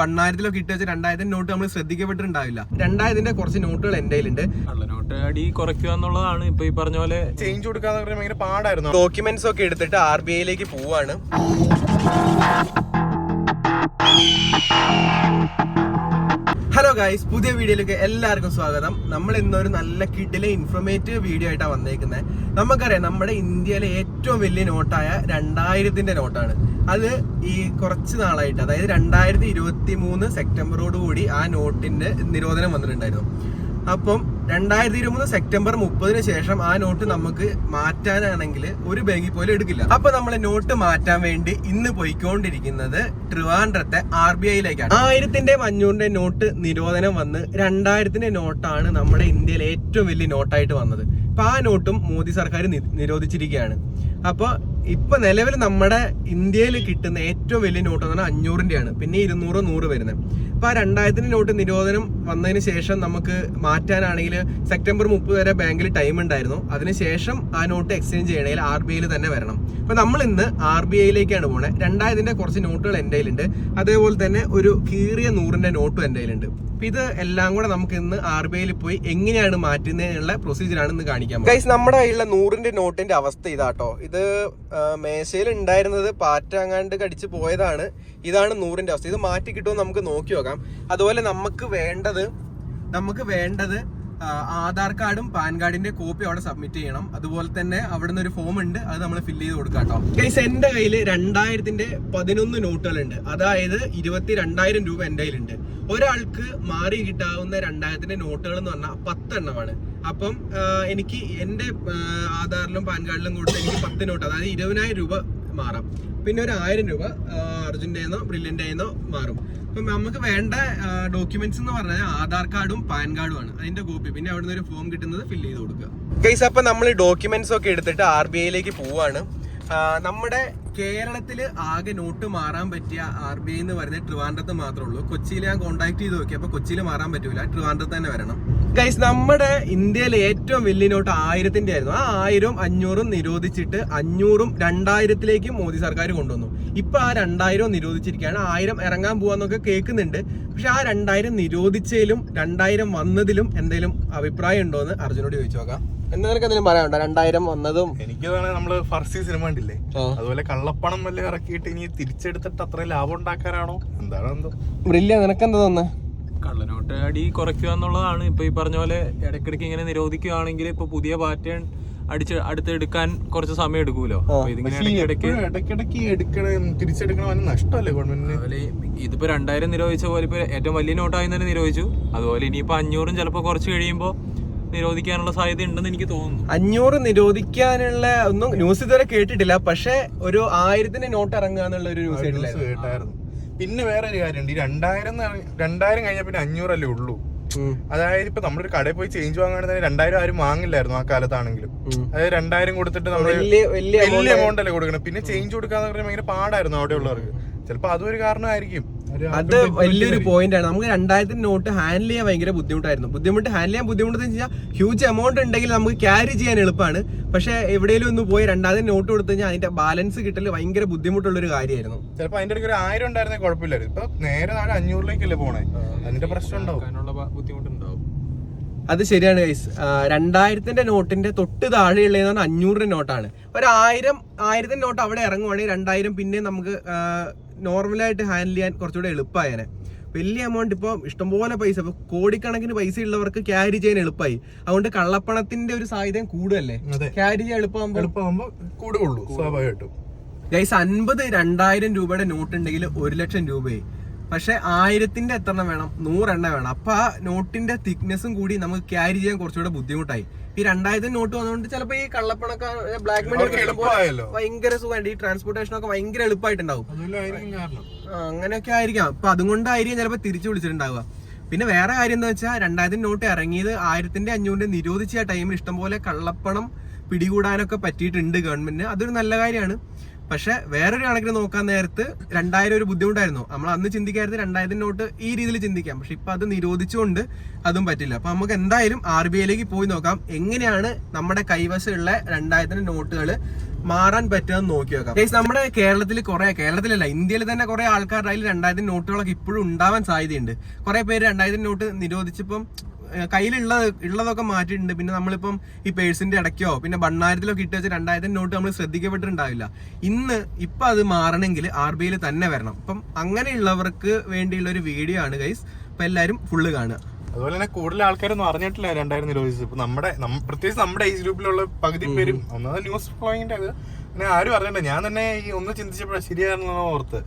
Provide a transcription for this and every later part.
ഭണ്ണാരത്തിലൊക്കെ ഇട്ട് വെച്ച രണ്ടായിരത്തിന്റെ നോട്ട് നമ്മൾ ശ്രദ്ധിക്കപ്പെട്ടിട്ടുണ്ടാവില്ല. രണ്ടായിരത്തിന്റെ കുറച്ച് നോട്ടുകൾ എന്റെ കയ്യിലുണ്ട്. നോട്ട് അടി കുറയ്ക്കുക എന്നുള്ളതാണ് ഇപ്പൊ ഈ പറഞ്ഞ പോലെ ചേഞ്ച് കൊടുക്കാന്ന് പറഞ്ഞാൽ ഭയങ്കര പാടായിരുന്നു. ഡോക്യുമെന്റ്സ് ഒക്കെ എടുത്തിട്ട് ആർ ബി ഐയിലേക്ക് പോവാണ്. ഹലോ ഗായ്സ് പുതിയ വീഡിയോയിലേക്ക് എല്ലാവർക്കും സ്വാഗതം. നമ്മൾ ഇന്നൊരു നല്ല കിഡിലെ ഇൻഫർമേറ്റീവ് വീഡിയോ ആയിട്ടാണ് വന്നേക്കുന്നത് നമുക്കറിയാം നമ്മുടെ ഇന്ത്യയിലെ ഏറ്റവും വലിയ നോട്ടായ രണ്ടായിരത്തിന്റെ നോട്ടാണ്. അത് ഈ കുറച്ച് നാളായിട്ട് അതായത് രണ്ടായിരത്തി ഇരുപത്തി മൂന്ന് സെപ്റ്റംബറോടുകൂടി ആ നോട്ടിന്റെ നിരോധനം വന്നിട്ടുണ്ടായിരുന്നു. അപ്പം രണ്ടായിരത്തി ഇരുപത് സെപ്റ്റംബർ മുപ്പതിന് ശേഷം ആ നോട്ട് നമുക്ക് മാറ്റാനാണെങ്കിൽ ഒരു ബാങ്കിൽ പോലും എടുക്കില്ല. അപ്പൊ നമ്മൾ നോട്ട് മാറ്റാൻ വേണ്ടി ഇന്ന് പോയിക്കൊണ്ടിരിക്കുന്നത് ട്രിവാൻഡ്രത്തെ ആർ ബി ഐയിലേക്കാണ്. ആയിരത്തിന്റെ അഞ്ഞൂറിന്റെ നോട്ട് നിരോധനം വന്ന് രണ്ടായിരത്തിന്റെ നോട്ടാണ് നമ്മുടെ ഇന്ത്യയിലെ ഏറ്റവും വലിയ നോട്ടായിട്ട് വന്നത്. അപ്പൊ ആ നോട്ടും മോദി സർക്കാർ നിരോധിച്ചിരിക്കുകയാണ്. അപ്പൊ ഇപ്പൊ നിലവിൽ നമ്മുടെ ഇന്ത്യയിൽ കിട്ടുന്ന ഏറ്റവും വലിയ നോട്ട് എന്ന് പറഞ്ഞാൽ അഞ്ഞൂറിന്റെയാണ്. പിന്നെ ഇരുന്നൂറ് നൂറ് വരുന്നത്. അപ്പൊ ആ രണ്ടായിരത്തിന്റെ നോട്ട് നിരോധനം വന്നതിന് ശേഷം നമുക്ക് മാറ്റാനാണെങ്കിൽ സെപ്റ്റംബർ മുപ്പത് വരെ ബാങ്കിൽ ടൈം ഉണ്ടായിരുന്നു. അതിനുശേഷം ആ നോട്ട് എക്സ്ചേഞ്ച് ചെയ്യണമെങ്കിൽ ആർ ബി ഐയിൽ തന്നെ വരണം. അപ്പൊ നമ്മൾ ഇന്ന് ആർ ബി ഐയിലേക്കാണ് പോണേ. രണ്ടായിരത്തിന്റെ കുറച്ച് നോട്ടുകൾ എന്റെ കയ്യിലുണ്ട്. അതേപോലെ തന്നെ ഒരു കീറിയ നൂറിന്റെ നോട്ടും എന്റെ കയ്യിലുണ്ട്. ഇത് എല്ലാം കൂടെ നമുക്ക് ഇന്ന് ആർ ബി ഐയിൽ പോയി എങ്ങനെയാണ് മാറ്റുന്നതിനുള്ള പ്രൊസീജിയർ ആണ് ഇന്ന് കാണിക്കാം നമ്മുടെ കയ്യിലുള്ള നൂറിന്റെ നോട്ടിന്റെ അവസ്ഥ ഇതാട്ടോ. ഇത് മേശയിൽ ഉണ്ടായിരുന്നത് പാറ്റാങ്ങാണ്ട് കടിച്ച് പോയതാണ്. ഇതാണ് നൂറിന്റെ അവസ്ഥ. ഇത് മാറ്റി കിട്ടുമോ നമുക്ക് നോക്കി നോക്കാം. അതുപോലെ നമുക്ക് വേണ്ടത് നമുക്ക് വേണ്ടത് ആധാർ കാർഡും പാൻ കാർഡിന്റെ കോപ്പി അവിടെ സബ്മിറ്റ് ചെയ്യണം. അതുപോലെ തന്നെ അവിടെ നിന്ന് ഒരു ഫോം ഉണ്ട്. അത് നമ്മൾ ഫില്ല് ചെയ്ത് കൊടുക്കാം ഗൈസ് എന്റെ കയ്യിൽ രണ്ടായിരത്തിന്റെ പതിനൊന്ന് നോട്ടുകളുണ്ട് അതായത് ഇരുപത്തി രണ്ടായിരം രൂപ എന്റെ കയ്യിലുണ്ട്. ഒരാൾക്ക് മാറി കിട്ടാവുന്ന രണ്ടായിരത്തിന്റെ നോട്ടുകൾ എന്ന് പറഞ്ഞാൽ പത്തെണ്ണമാണ്. അപ്പം എനിക്ക് എന്റെ ആ, ആധാറിലും പാൻ കാർഡിലും കൊടുത്ത് എനിക്ക് പത്ത് നോട്ട് അതായത് ഇരുപതിനായിരം രൂപ മാറാം. പിന്നെ ഒരു ആയിരം രൂപ അർജുന്റെന്നോ ബ്രില്യന്റെന്നോ മാറും. അപ്പം നമുക്ക് വേണ്ട ഡോക്യുമെന്റ്സ് എന്ന് പറഞ്ഞാൽ ആധാർ കാർഡും പാൻ കാർഡും ആണ് അതിന്റെ കോപ്പി പിന്നെ അവിടെ നിന്ന് ഒരു ഫോം കിട്ടുന്നത് ഫില്ല് ചെയ്ത് കൊടുക്കുക. കേസ് അപ്പം നമ്മൾ ഡോക്യുമെന്റ്സ് ഒക്കെ എടുത്തിട്ട് ആർ ബി ഐയിലേക്ക് പോവാണ്. നമ്മുടെ കേരളത്തിൽ ആകെ നോട്ട് മാറാൻ പറ്റിയ ആർ ബി ഐ എന്ന് പറയുന്നത് ട്രിവാൻഡ്രത്ത് മാത്രമേ ഉള്ളൂ. കൊച്ചിയിൽ ഞാൻ കോൺടാക്ട് ചെയ്ത് നോക്കി. അപ്പൊ കൊച്ചിയിൽ മാറാൻ പറ്റൂല. ട്രിവാൻഡ്രത്ത് തന്നെ വരണം. ഗൈസ് നമ്മുടെ ഇന്ത്യയിലെ ഏറ്റവും വലിയ നോട്ട് ആയിരത്തിന്റെ ആയിരുന്നു. ആ ആയിരവും അഞ്ഞൂറും നിരോധിച്ചിട്ട് അഞ്ഞൂറും രണ്ടായിരത്തിലേക്ക് മോദി സർക്കാർ കൊണ്ടുവന്നു. ഇപ്പൊ ആ രണ്ടായിരവും നിരോധിച്ചിരിക്കുകയാണ്. ആയിരം ഇറങ്ങാൻ പോവാന്നൊക്കെ കേൾക്കുന്നുണ്ട്. പക്ഷെ ആ രണ്ടായിരം നിരോധിച്ചതിലും രണ്ടായിരം വന്നതിലും എന്തെങ്കിലും അഭിപ്രായം ഉണ്ടോ എന്ന് അർജുനോട് ചോദിച്ചു നോക്കാം. നിനക്ക് എന്തെങ്കിലും പറയാനുണ്ടോ? രണ്ടായിരം വന്നതും എനിക്ക് തോന്നുന്നത് നമ്മൾ ഫർസി സിനിമ ഉണ്ടല്ലേ അതുപോലെ കള്ളപ്പണം വല്ല ഇറക്കിയിട്ട് ഇനി തിരിച്ചെടുത്തിട്ട് അത്ര ലാഭം ഉണ്ടാക്കാനാണോ? എന്താണോ എന്തോ? ബ്രില്യ നിനക്കെന്താ തോന്നുന്നത് കള്ളനോട്ട് അടി കുറയ്ക്കുക എന്നുള്ളതാണ്. ഇപ്പൊ ഈ പറഞ്ഞ പോലെ ഇടയ്ക്കിടയ്ക്ക് ഇങ്ങനെ നിരോധിക്കുകയാണെങ്കിൽ ഇപ്പൊ പുതിയ പാറ്റേൺ അടിച്ച് അടുത്തെടുക്കാൻ കുറച്ച് സമയം എടുക്കൂലോ? ഇതിപ്പോ രണ്ടായിരം നിരോധിച്ച പോലെ ഇപ്പൊ ഏറ്റവും വലിയ നോട്ടായി തന്നെ നിരോധിച്ചു. അതുപോലെ ഇനിയിപ്പോ അഞ്ഞൂറും ചിലപ്പോ കുറച്ച് കഴിയുമ്പോ നിരോധിക്കാനുള്ള സാധ്യത ഉണ്ടെന്ന് എനിക്ക് തോന്നുന്നു. അഞ്ഞൂറ് നിരോധിക്കാനുള്ള ഒന്നും ന്യൂസ് ഇതുവരെ കേട്ടിട്ടില്ല. പക്ഷെ ഒരു ആയിരത്തിന്റെ നോട്ട് ഇറങ്ങുക എന്നുള്ള ഒരു ന്യൂസ് കേട്ടില്ലായിരുന്നു കേട്ടായിരുന്നു. പിന്നെ വേറെ ഒരു കാര്യമുണ്ട്. ഈ രണ്ടായിരം രണ്ടായിരം കഴിഞ്ഞ പിന്നെ അഞ്ഞൂറല്ലേ ഉള്ളൂ. അതായത് ഇപ്പൊ നമ്മളൊരു കടയിൽ പോയി ചേഞ്ച് വാങ്ങുകയാണെങ്കിൽ തന്നെ രണ്ടായിരം ആരും വാങ്ങില്ലായിരുന്നു ആ കാലത്താണെങ്കിലും. അതായത് രണ്ടായിരം കൊടുത്തിട്ട് നമ്മൾ വലിയ വലിയ വലിയ എമൗണ്ട് അല്ലേ കൊടുക്കണം. പിന്നെ ചേഞ്ച് കൊടുക്കാന്ന് പറഞ്ഞാൽ ഭയങ്കര പാടായിരുന്നു അവിടെ ഉള്ളവർക്ക് ചിലപ്പോ അതൊരു ഒരു കാരണമായിരിക്കും. അത് വലിയൊരു പോയിന്റ് ആണ്. നമുക്ക് രണ്ടായിരത്തിന്റെ നോട്ട് ഹാൻഡിൽ ചെയ്യാൻ ഭയങ്കര ബുദ്ധിമുട്ടായിരുന്നു. ബുദ്ധിമുട്ട് ഹാൻഡിൽ ചെയ്യാൻ ബുദ്ധിമുട്ട് വെച്ചാൽ ഹ്യൂജ് എമൗണ്ട് ഉണ്ടെങ്കിൽ നമുക്ക് ക്യാരി ചെയ്യാൻ എളുപ്പമാണ്. പക്ഷെ എവിടെയെങ്കിലും ഒന്ന് പോയി രണ്ടായിരം നോട്ട് കൊടുത്തു കഴിഞ്ഞാൽ അതിന്റെ ബാലൻസ് കിട്ടൽ ഭയങ്കര ബുദ്ധിമുട്ടുള്ള ഒരു കാര്യമായിരുന്നു. ചിലപ്പോ അതിന്റെ ഒരു ആയിരം ഉണ്ടായിരുന്നേ കുഴപ്പമില്ലായിരുന്നു. ഇപ്പൊ നേരെ നാളെ അഞ്ഞൂറിലേക്കല്ലേ പോണേ? അതിന്റെ പ്രശ്നം ഉണ്ടാവും. അതിനുള്ള ബുദ്ധിമുട്ടുണ്ടാവും. അത് ശരിയാണ് ഗൈസ് രണ്ടായിരത്തിന്റെ നോട്ടിന്റെ തൊട്ട് താഴെയുള്ളതെന്ന് അഞ്ഞൂറിന്റെ നോട്ടാണ്. ഒരു ആയിരം ആയിരത്തിന്റെ നോട്ട് അവിടെ ഇറങ്ങുവാണെങ്കിൽ രണ്ടായിരം പിന്നെ നമുക്ക് നോർമലായിട്ട് ഹാൻഡിൽ ചെയ്യാൻ കുറച്ചുകൂടെ എളുപ്പമായേനെ വലിയ എമൗണ്ട് ഇപ്പോൾ ഇഷ്ടംപോലെ പൈസ. ഇപ്പോൾ കോടിക്കണക്കിന് പൈസ ഉള്ളവർക്ക് ക്യാരി ചെയ്യാൻ എളുപ്പമായി അതുകൊണ്ട് കള്ളപ്പണത്തിന്റെ ഒരു സാധ്യതയും കൂടുതലല്ലേ? ക്യാരി ചെയ്യാൻ എളുപ്പമാകുമ്പോൾ എളുപ്പമാകുമ്പോൾ കൂടുതലുള്ളൂ സ്വാഭാവികമായിട്ടും. ഗൈസ് അൻപത് രണ്ടായിരം രൂപയുടെ നോട്ട് ഉണ്ടെങ്കിൽ ഒരു ലക്ഷം രൂപയായി പക്ഷെ ആയിരത്തിന്റെ എത്ര എണ്ണം വേണം നൂറെണ്ണം വേണം. അപ്പൊ ആ നോട്ടിന്റെ തിക്നെസ്സും കൂടി നമുക്ക് ക്യാരി ചെയ്യാൻ കുറച്ചുകൂടെ ബുദ്ധിമുട്ടായി. ഈ രണ്ടായിരത്തി നോട്ട് വന്നുകൊണ്ട് ചിലപ്പോ ഈ കള്ളപ്പണക്കാർ ബ്ലാക്ക് മണി ഭയങ്കര സുഖമായിട്ട് ഈ ട്രാൻസ്പോർട്ടേഷൻ ഒക്കെ ഭയങ്കര എളുപ്പമായിട്ടുണ്ടാവും. അങ്ങനെയൊക്കെ ആയിരിക്കാം. അപ്പൊ അതുകൊണ്ടായിരിക്കും ചിലപ്പോ തിരിച്ചു വിളിച്ചിട്ടുണ്ടാവുക. പിന്നെ വേറെ കാര്യം എന്താ വെച്ചാൽ രണ്ടായിരത്തി നോട്ട് ഇറങ്ങിയത് ആയിരത്തിന്റെ അഞ്ഞൂറിന്റെ നിരോധിച്ച ആ ടൈമിൽ ഇഷ്ടംപോലെ കള്ളപ്പണം പിടികൂടാനൊക്കെ പറ്റിയിട്ടുണ്ട് ഗവൺമെന്റിന്. അതൊരു നല്ല കാര്യമാണ്. പക്ഷെ വേറൊരു കണക്കിന് നോക്കാൻ നേരത്ത് രണ്ടായിരം ഒരു ബുദ്ധിമുട്ടായിരുന്നു. നമ്മൾ അന്ന് ചിന്തിക്കായിരുന്നു രണ്ടായിരത്തി നോട്ട് ഈ രീതിയിൽ ചിന്തിക്കാം. പക്ഷെ ഇപ്പൊ അത് നിരോധിച്ചുകൊണ്ട് അതും പറ്റില്ല. അപ്പൊ നമുക്ക് എന്തായാലും ആർ ബി ഐയിലേക്ക് പോയി നോക്കാം. എങ്ങനെയാണ് നമ്മുടെ കൈവശമുള്ള രണ്ടായിരത്തിന് നോട്ടുകൾ മാറാൻ പറ്റുമെന്ന് നോക്കി നോക്കാം. നമ്മുടെ കേരളത്തിൽ കുറെ കേരളത്തിലല്ല ഇന്ത്യയിൽ തന്നെ കുറെ ആൾക്കാരുടെ അതിൽ രണ്ടായിരത്തിന് നോട്ടുകളൊക്കെ ഇപ്പോഴും ഉണ്ടാവാൻ സാധ്യതയുണ്ട്. കുറെ പേര് രണ്ടായിരത്തിന് നോട്ട് നിരോധിച്ചപ്പം കയ്യിലുള്ള ഉള്ളതൊക്കെ മാറ്റിയിട്ടുണ്ട്. പിന്നെ നമ്മളിപ്പം ഈ പേഴ്സിന്റെ ഇടയ്ക്കോ പിന്നെ ഭണ്ണാരത്തിലൊക്കെ ഇട്ട് വെച്ച രണ്ടായിരത്തി നോട്ട് നമ്മൾ ശ്രദ്ധിക്കപ്പെട്ടിട്ടുണ്ടാവില്ല. ഇന്ന് ഇപ്പൊ അത് മാറണമെങ്കിൽ ആർ ബി ഐയിൽ തന്നെ വരണം. അപ്പം അങ്ങനെയുള്ളവർക്ക് വേണ്ടിയുള്ള ഒരു വീഡിയോ ആണ് ഗൈസ്. അപ്പൊ എല്ലാവരും ഫുള്ള് കാണുക. അതുപോലെ തന്നെ കൂടുതൽ ആൾക്കാരൊന്നും അറിഞ്ഞിട്ടില്ല രണ്ടായിരം നിരോധിച്ചത് ഇപ്പൊ നമ്മുടെ പ്രത്യേകിച്ച് നമ്മുടെ ഏജ് ഗ്രൂപ്പിലുള്ള പകുതി പേരും ഒന്നാമത് ന്യൂസ് ഫ്ലോയിങ്ങിന്റെ അത് അങ്ങനെ ആരും അറിയണ്ട ഞാൻ തന്നെ ഈ ഒന്ന് ചിന്തിച്ചപ്പോഴാണ് ശരിയാണെന്നാണ് ഓർത്ത്.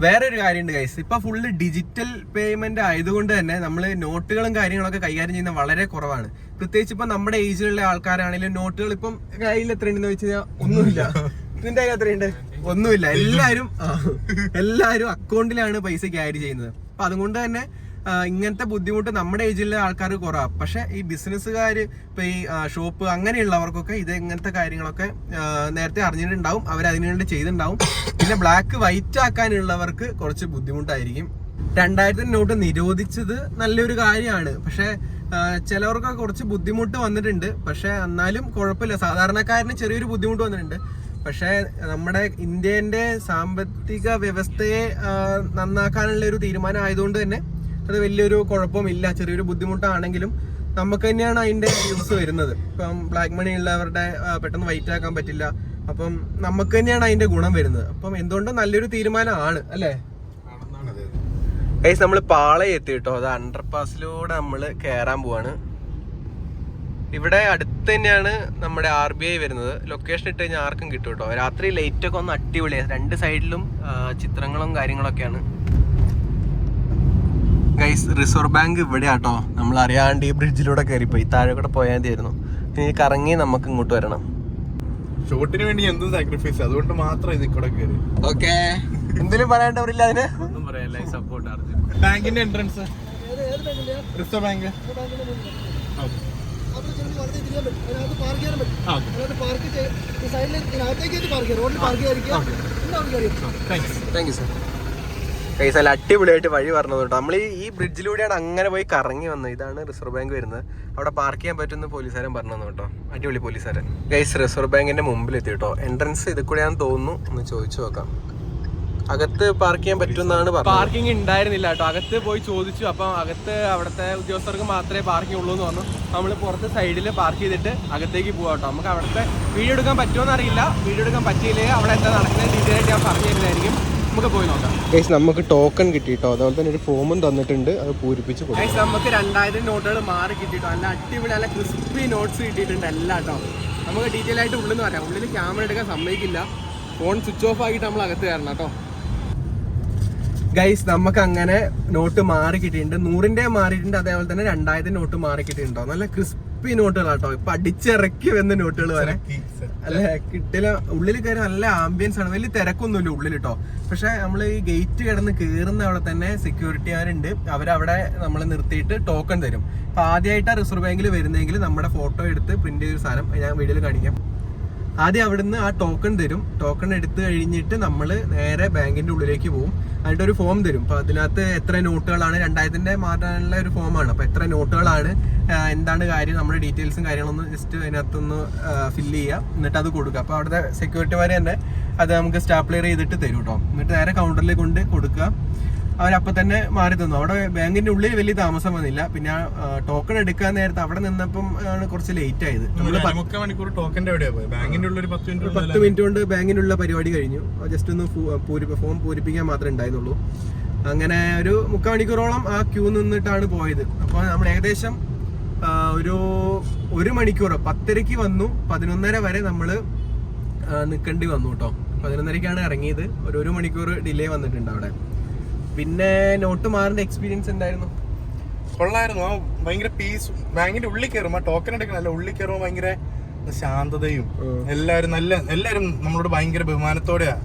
വേറെ ഒരു കാര്യമുണ്ട് ഗൈസ് ഇപ്പൊ ഫുള്ള് ഡിജിറ്റൽ പേയ്മെന്റ് ആയതുകൊണ്ട് തന്നെ നമ്മൾ നോട്ടുകളും കാര്യങ്ങളൊക്കെ കൈകാര്യം ചെയ്യുന്ന വളരെ കുറവാണ്. പ്രത്യേകിച്ച് ഇപ്പൊ നമ്മുടെ ഏജിലുള്ള ആൾക്കാരാണെങ്കിലും നോട്ടുകൾ ഇപ്പം കയ്യിൽ എത്ര ഉണ്ടെന്ന് വെച്ച് കഴിഞ്ഞാൽ ഒന്നുമില്ല. നിന്റെ കയ്യിൽ എത്രയുണ്ട്? ഒന്നുമില്ല. എല്ലാരും എല്ലാരും അക്കൗണ്ടിലാണ് പൈസ ക്യാരി ചെയ്യുന്നത്. അപ്പൊ അതുകൊണ്ട് തന്നെ ഇങ്ങനത്തെ ബുദ്ധിമുട്ട് നമ്മുടെ ഏജിലെ ആൾക്കാർ കുറവാ. പക്ഷെ ഈ ബിസിനസ്സുകാർ ഇപ്പൊ ഈ ഷോപ്പ് അങ്ങനെയുള്ളവർക്കൊക്കെ ഇത് ഇങ്ങനത്തെ കാര്യങ്ങളൊക്കെ നേരത്തെ അറിഞ്ഞിട്ടുണ്ടാവും. അവർ അതിനുവേണ്ടി ചെയ്തിട്ടുണ്ടാവും. പിന്നെ ബ്ലാക്ക് വൈറ്റ് ആക്കാനുള്ളവർക്ക് കുറച്ച് ബുദ്ധിമുട്ടായിരിക്കും. രണ്ടായിരത്തി നോട്ട് നിരോധിച്ചത് നല്ലൊരു കാര്യമാണ്. പക്ഷെ ചിലവർക്കൊക്കെ കുറച്ച് ബുദ്ധിമുട്ട് വന്നിട്ടുണ്ട്. പക്ഷെ എന്നാലും കുഴപ്പമില്ല. സാധാരണക്കാരന് ചെറിയൊരു ബുദ്ധിമുട്ട് വന്നിട്ടുണ്ട്. പക്ഷേ നമ്മുടെ ഇന്ത്യന്റെ സാമ്പത്തിക വ്യവസ്ഥയെ നന്നാക്കാനുള്ള ഒരു തീരുമാനം ആയതുകൊണ്ട് തന്നെ അത് വലിയൊരു കുഴപ്പമില്ല ചെറിയൊരു ബുദ്ധിമുട്ടാണെങ്കിലും നമുക്ക് തന്നെയാണ് അതിന്റെ യൂസ് വരുന്നത്. ഇപ്പം ബ്ലാക്ക് മണി ഉള്ളവരുടെ പെട്ടെന്ന് വൈറ്റ് ആക്കാൻ പറ്റില്ല. അപ്പം നമുക്ക് തന്നെയാണ് അതിന്റെ ഗുണം വരുന്നത്. അപ്പം എന്തുകൊണ്ടും നല്ലൊരു തീരുമാനമാണ് അല്ലേ? നമ്മൾ പാളയം എത്തി കേട്ടോ. അത് അണ്ടർ പാസിലൂടെ നമ്മൾ കയറാൻ പോവാണ്. ഇവിടെ അടുത്ത് തന്നെയാണ് നമ്മുടെ ആർ ബി ഐ വരുന്നത്. ലൊക്കേഷൻ ഇട്ട് കഴിഞ്ഞാൽ ആർക്കും കിട്ടും കേട്ടോ. രാത്രി ലൈറ്റൊക്കെ ഒന്ന് അടിപൊളിയാണ് രണ്ട് സൈഡിലും ചിത്രങ്ങളും കാര്യങ്ങളൊക്കെയാണ്. ഗൈസ് റിസർവ് ബാങ്ക് ഇവിടെ ആട്ടോ നമ്മൾ അറിയാണ്ട് ഈ ബ്രിഡ്ജിലൂടെ കയറിപ്പോയി. താഴെ കൂടെ പോയാൽ മതിയായിരുന്നു. ഇനി കറങ്ങി നമുക്ക് ഇങ്ങോട്ട് വരണം. ഷോട്ടിന് വേണ്ടി എന്തും സാക്രിഫൈസ് അതുകൊണ്ട് മാത്രം ഇത് കൂടെ കയറി. ഓക്കെ എന്തെങ്കിലും പറയാണ്ടവരില്ല അതിന്? ഒന്നും പറയാല്ല സപ്പോർട്ട് അർജുൻ ബാങ്കിന്റെ എൻട്രൻസ് റിസർവ് ബാങ്ക് പാർക്ക് ചെയ്യാൻ പറ്റും. അതിനകത്ത് പാർക്ക് ചെയ്ത് സൈഡിൽ ഇതിനകത്തേക്ക് പാർക്ക് ചെയ്യാം. റോഡിൽ പാർക്ക് കാര്യം താങ്ക് യു സർ കൈസ് അടിപൊളിയായിട്ട് വഴി പറഞ്ഞു കേട്ടോ. നമ്മൾ ഈ ബ്രിഡ്ജിലൂടെയാണ് അങ്ങനെ പോയി കറങ്ങി വന്നത്. ഇതാണ് റിസർവ് ബാങ്ക് വരുന്നത്. അവിടെ പാർക്ക് ചെയ്യാൻ പറ്റുന്ന പോലീസുകാരൻ പറഞ്ഞു കേട്ടോ. അടിപൊളി പോലീസുകാരൻ. ഗൈസ് റിസർവ് ബാങ്കിന്റെ മുമ്പിൽ എത്തി കേട്ടോ. എൻട്രൻസ് ഇത് കൂടെയാന്ന് തോന്നുന്നു. ഒന്ന് ചോദിച്ചു നോക്കാം. അകത്ത് പാർക്ക് ചെയ്യാൻ പറഞ്ഞത്. പാർക്കിംഗ് ഉണ്ടായിരുന്നില്ല കേട്ടോ. അകത്ത് പോയി ചോദിച്ചു. അപ്പം അകത്ത് അവിടുത്തെ ഉദ്യോഗസ്ഥർക്ക് മാത്രമേ പാർക്കിംഗ് ഉള്ളൂ എന്ന് പറഞ്ഞു. നമ്മൾ പുറത്ത് സൈഡിൽ പാർക്ക് ചെയ്തിട്ട് അകത്തേക്ക് പോകാം കേട്ടോ. നമുക്ക് അവിടുത്തെ വീഡിയോ എടുക്കാൻ പറ്റുമോ എന്നറിയില്ല വീഡിയോ എടുക്കാൻ പറ്റിയില്ലെങ്കിൽ അവിടെ എന്താ നടക്കുന്നത് ഡീറ്റെയിൽ ആയിട്ട് ഞാൻ പറഞ്ഞു തരുന്നതായിരിക്കും. നമുക്ക് പോയി നോക്കാം. ഗൈസ് നമുക്ക് ടോക്കൺ കിട്ടിട്ടോ അതുപോലെ തന്നെ ഒരു ഫോമും തന്നിട്ടുണ്ട്. അത് പൂരിപ്പിച്ച് കൊടുക്കും. നമുക്ക് രണ്ടായിരം നോട്ടുകൾ മാറി കിട്ടിട്ടോ നല്ല അടിപൊളി നല്ല ക്രിസ്പി നോട്ട്സ് കിട്ടിയിട്ടുണ്ട് എല്ലാം കേട്ടോ. നമുക്ക് ഡീറ്റെയിൽ ആയിട്ട് ഉള്ളിൽ നിന്ന് പറയാം ഉള്ളിൽ ക്യാമറ എടുക്കാൻ സമ്മതിക്കില്ല. ഫോൺ സ്വിച്ച് ഓഫ് ആക്കിയിട്ട് നമ്മൾ അകത്ത് കയറണം കേട്ടോ. ഗൈസ് നമുക്ക് അങ്ങനെ നോട്ട് മാറി കിട്ടിയിട്ടുണ്ട്. നൂറിന്റെ മാറിയിട്ടുണ്ട്. അതേപോലെ തന്നെ രണ്ടായിരത്തി നോട്ട് മാറി കിട്ടിയിട്ടുണ്ടോ? നല്ല ക്രിസ്പി നോട്ടുകളാട്ടോ ഇപ്പൊ അടിച്ചിറക്കി വന്ന നോട്ടുകൾ വരെ അല്ലെ കിട്ടില്ല. ഉള്ളിൽ കയറി നല്ല ആംബിയൻസ് ആണ്. വലിയ തിരക്കൊന്നുമില്ല ഉള്ളിൽ കേട്ടോ പക്ഷെ നമ്മൾ ഈ ഗേറ്റ് കിടന്ന് കയറുന്ന അവിടെ തന്നെ സെക്യൂരിറ്റിക്കാരുണ്ട് അവരവിടെ നമ്മളെ നിർത്തിയിട്ട് ടോക്കൺ തരും. അപ്പൊ ആദ്യമായിട്ട് റിസർവ് ബാങ്കിൽ വരുന്നെങ്കിൽ നമ്മുടെ ഫോട്ടോ എടുത്ത് പ്രിന്റ് ചെയ്തൊരു സാധനം ഞാൻ വീഡിയോയിൽ കാണിക്കാം. ആദ്യം അവിടുന്ന് ആ ടോക്കൺ തരും. ടോക്കൺ എടുത്തു കഴിഞ്ഞിട്ട് നമ്മൾ നേരെ ബാങ്കിന്റെ ഉള്ളിലേക്ക് പോകും അതിന്റെ ഒരു ഫോം തരും. അപ്പൊ അതിനകത്ത് എത്ര നോട്ടുകളാണ് രണ്ടായിരത്തിന്റെ മാറ്റാനുള്ള ഒരു ഫോമാണ് അപ്പൊ എത്ര നോട്ടുകളാണ് എന്താണ് കാര്യം? നമ്മുടെ ഡീറ്റെയിൽസും കാര്യങ്ങളൊന്നും ജസ്റ്റ് അതിനകത്തൊന്ന് ഫില്ല് ചെയ്യുക എന്നിട്ട് അത് കൊടുക്കുക അപ്പൊ അവിടുത്തെ സെക്യൂരിറ്റിമാർ തന്നെ അത് നമുക്ക് സ്റ്റാപ്ലെയർ ചെയ്തിട്ട് തരും കേട്ടോ എന്നിട്ട് നേരെ കൗണ്ടറിൽ കൊണ്ട് കൊടുക്കുക. അവരപ്പൊ തന്നെ മാറി തന്നു അവിടെ ബാങ്കിന്റെ ഉള്ളിൽ വലിയ താമസം വന്നില്ല. പിന്നെ ടോക്കൺ എടുക്കാൻ നേരത്തെ അവിടെ നിന്നപ്പം ആണ് കുറച്ച് ലേറ്റ് ആയത്. നമ്മൾ മണിക്കൂർ ടോക്കന്റെ ബാങ്കിന്റെ ഉള്ളിൽ പത്ത് മിനിറ്റ് കൊണ്ട് ബാങ്കിനുള്ള പരിപാടി കഴിഞ്ഞു. ജസ്റ്റ് ഒന്ന് ഫോൺ ഫോം പൂരിപ്പിക്കാൻ മാത്രമേ ഉണ്ടായിരുന്നുള്ളൂ. അങ്ങനെ ഒരു മുക്കാൽ മണിക്കൂറോളം ആ ക്യൂ നിന്നിട്ടാണ് പോയത്. അപ്പോൾ നമ്മൾ ഏകദേശം ഒരു ഒരു മണിക്കൂർ പത്തരയ്ക്ക് വന്നു. പതിനൊന്നര വരെ നമ്മൾ നിൽക്കേണ്ടി വന്നു കേട്ടോ. പതിനൊന്നരയ്ക്കാണ് ഇറങ്ങിയത്. ഒരു ഒരു മണിക്കൂർ ഡിലേ വന്നിട്ടുണ്ട് അവിടെ. പിന്നെ നോട്ട് മാറിന്റെ എക്സ്പീരിയൻസ് എന്തായിരുന്നു? കൊള്ളായിരുന്നു. ആ ഭയങ്കര പീസ് ബാങ്കിന്റെ ഉള്ളിൽ കയറും. ആ ടോക്കൺ എടുക്കണല്ല ഉള്ളിൽ കയറുമ്പോൾ ഭയങ്കര ശാന്തതയും എല്ലാരും നല്ല എല്ലാരും നമ്മളോട് ഭയങ്കര ബഹുമാനത്തോടെയാ.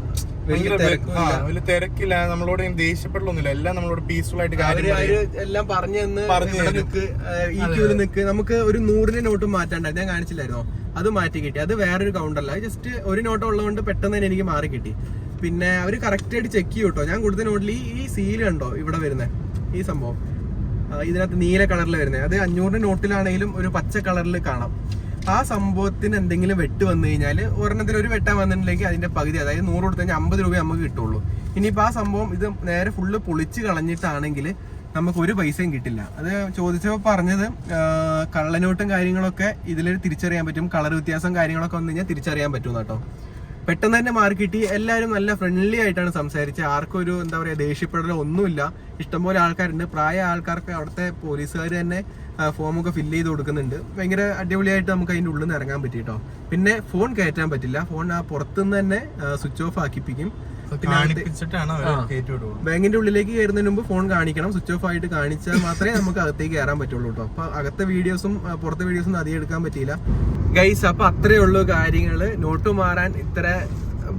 വലിയ തിരക്കില്ല. നമ്മളോട് ദേഷ്യപ്പെടലൊന്നുമില്ല. എല്ലാം നമ്മളോട് പീസ്ഫുൾ ആയിട്ട് കാര്യം. എല്ലാം പറഞ്ഞു പറഞ്ഞു നിക്ക് നമുക്ക് ഒരു നൂറിന് നോട്ട് മാറ്റാണ്ടായി. ഞാൻ കാണിച്ചില്ലായിരുന്നോ? അത് മാറ്റി കിട്ടി. അത് വേറൊരു കൗണ്ടല്ല ജസ്റ്റ് ഒരു നോട്ട് ഉള്ളതുകൊണ്ട് പെട്ടെന്ന് തന്നെ എനിക്ക് മാറി കിട്ടി. പിന്നെ അവർ കറക്റ്റ് ആയിട്ട് ചെക്ക് ചെയ്യും കേട്ടോ ഞാൻ കൊടുത്ത നോട്ടിൽ ഈ സീൽ കണ്ടോ? ഇവിടെ വരുന്നത് ഈ സംഭവം. ഇതിനകത്ത് നീല കളറിൽ വരുന്നത് അത് അഞ്ഞൂറിന്റെ നോട്ടിലാണെങ്കിലും ഒരു പച്ച കളറിൽ കാണാം. ആ സംഭവത്തിന് എന്തെങ്കിലും വെട്ട് വന്നു കഴിഞ്ഞാൽ ഒരെണ്ണത്തിൽ ഒരു വെട്ടാൻ വന്നിട്ടുണ്ടെങ്കിൽ അതിന്റെ പകുതി അതായത് നൂറ് കൊടുത്തു കഴിഞ്ഞാൽ അമ്പത് രൂപ നമുക്ക് കിട്ടുള്ളൂ. ഇനിയിപ്പോൾ ആ സംഭവം ഇത് നേരെ ഫുള്ള് പൊളിച്ച് കളഞ്ഞിട്ടാണെങ്കിൽ നമുക്ക് ഒരു പൈസയും കിട്ടില്ല. അത് ചോദിച്ചപ്പോൾ പറഞ്ഞത് കള്ളനോട്ടും കാര്യങ്ങളൊക്കെ ഇതിൽ തിരിച്ചറിയാൻ പറ്റും. കളർ വ്യത്യാസം കാര്യങ്ങളൊക്കെ വന്നു കഴിഞ്ഞാൽ തിരിച്ചറിയാൻ പറ്റും കേട്ടോ പെട്ടെന്ന് തന്നെ മാറി കിട്ടി. എല്ലാവരും നല്ല ഫ്രണ്ട്ലി ആയിട്ടാണ് സംസാരിച്ചത്. ആർക്കും ഒരു എന്താ പറയുക ദേഷ്യപ്പെടലോ ഒന്നുമില്ല. ഇഷ്ടംപോലെ ആൾക്കാരുണ്ട്. പ്രായ ആൾക്കാർക്ക് അവിടുത്തെ പോലീസുകാർ തന്നെ ഫോമൊക്കെ ഫില്ല് ചെയ്ത് കൊടുക്കുന്നുണ്ട്. ഭയങ്കര അടിപൊളിയായിട്ട് നമുക്ക് അതിന്റെ ഉള്ളിൽ നിന്ന് ഇറങ്ങാൻ പറ്റി കേട്ടോ. പിന്നെ ഫോൺ കയറ്റാൻ പറ്റില്ല. ഫോൺ ആ പുറത്തുനിന്ന് തന്നെ സ്വിച്ച് ഓഫ് ആക്കിപ്പിക്കും. ബാങ്കിന്റെ ഉള്ളിലേക്ക് കയറുന്നതിന് മുമ്പ് ഫോൺ കാണിക്കണം. സ്വിച്ച് ഓഫ് ആയിട്ട് കാണിച്ചാൽ മാത്രമേ നമുക്ക് അകത്തേക്ക് കയറാൻ പറ്റുള്ളൂ കേട്ടോ അപ്പൊ അകത്തെ വീഡിയോസും പുറത്തെ വീഡിയോസും അധികം എടുക്കാൻ പറ്റിയില്ല. ഗൈസ് അപ്പൊ അത്രേ ഉള്ളൂ കാര്യങ്ങൾ. നോട്ട് മാറാൻ ഇത്ര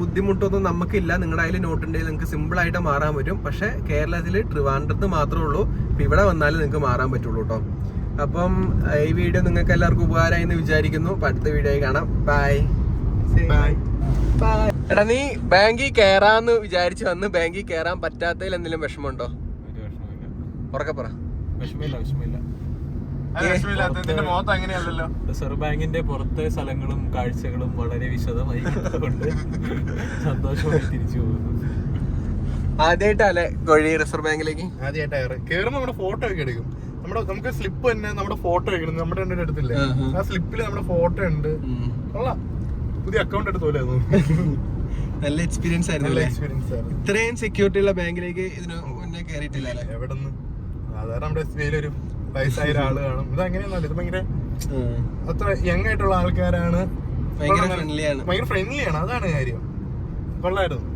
ബുദ്ധിമുട്ടൊന്നും നമുക്കില്ല. നിങ്ങളുടെ അതിൽ നോട്ട് ഉണ്ടെങ്കിൽ നിങ്ങൾക്ക് സിമ്പിൾ ആയിട്ട് മാറാൻ പറ്റും. പക്ഷെ കേരളത്തിൽ ട്രിവാൻഡ്രത്ത് മാത്രമേ ഉള്ളൂ. ഇപ്പൊ ഇവിടെ വന്നാലും നിങ്ങൾക്ക് മാറാൻ പറ്റുള്ളൂ കേട്ടോ അപ്പം ഈ വീഡിയോ നിങ്ങൾക്ക് എല്ലാവർക്കും ഉപകാരമായി എന്ന് വിചാരിക്കുന്നു. അടുത്ത വീഡിയോ കാണാം. Bye Bye. എടാ നീ ബാങ്കിൽ കേറാന്ന് വിചാരിച്ചു വന്ന് ബാങ്കിൽ കയറാൻ പറ്റാത്തതിൽ എന്തെങ്കിലും വിഷമമുണ്ടോ? ഉറക്കെ പറ. റിസർവ് ബാങ്കിന്റെ പുറത്തെ സ്ഥലങ്ങളും കാഴ്ചകളും വളരെ വിശദമായി സന്തോഷമായി തിരിച്ചു പോകുന്നു. ആദ്യമായിട്ടല്ലേ കൊഴി റിസർവ് ബാങ്കിലേക്ക്? ആദ്യമായിട്ട് കേറുമ്പോ നമ്മുടെ ഫോട്ടോ ഒക്കെ എടുക്കും. നമ്മുടെ നമുക്ക് സ്ലിപ്പ് തന്നെ നമ്മുടെ ഫോട്ടോ വെക്കണം നമ്മുടെ രണ്ടിന്റെ അടുത്തില്ലേ? ആ സ്ലിപ്പിൽ നമ്മുടെ ഫോട്ടോ ഉണ്ട്. കൊള്ളാം. പുതിയ അക്കൗണ്ട് എടുത്ത പോലെ നല്ല എക്സ്പീരിയൻസ് ആയിരുന്നു അല്ലേ? എക്സ്പീരിയൻസ് ആണ് ഇത്രയും സെക്യൂരിറ്റി ഉള്ള ബാങ്കിലേക്ക് ഇതിന് മുന്നേ കയറിയിട്ടില്ല അല്ലേ? എവിടെ നിന്ന് സാധാരണ നമ്മുടെ എസ് ബി ഒരു വയസ്സായ ഒരാൾ കാണും. ഇത് അങ്ങനെയൊന്നല്ല ഇത് ഭയങ്കര അത്ര യങ് ആയിട്ടുള്ള ആൾക്കാരാണ്. ഭയങ്കര ഫ്രണ്ട്ലിയാണ്. ഭയങ്കര ഫ്രണ്ട്ലി ആണ്. അതാണ് കാര്യം. കൊള്ളായിരുന്നു.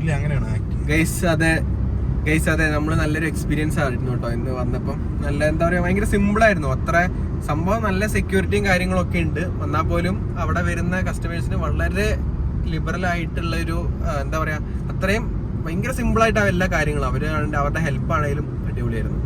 ഇല്ല അങ്ങനെയാണ്. ഗൈസ് അതെ. ഗൈസ് അതെ നമ്മൾ നല്ലൊരു എക്സ്പീരിയൻസ് ആയിരുന്നു കേട്ടോ ഇന്ന് വന്നപ്പം. നല്ല എന്താ പറയുക ഭയങ്കര സിമ്പിൾ ആയിരുന്നു. അത്ര സംഭവം നല്ല സെക്യൂരിറ്റിയും കാര്യങ്ങളൊക്കെ ഉണ്ട്. എന്നാൽ പോലും അവിടെ വരുന്ന കസ്റ്റമേഴ്സിന് വളരെ ലിബറൽ ആയിട്ടുള്ള ഒരു എന്താ പറയുക അത്രയും ഭയങ്കര സിമ്പിൾ ആയിട്ടാണ് എല്ലാ കാര്യങ്ങളും അവരാണെങ്കിൽ അവരുടെ ഹെൽപ്പ് ആണെങ്കിലും അടിപൊളിയായിരുന്നു.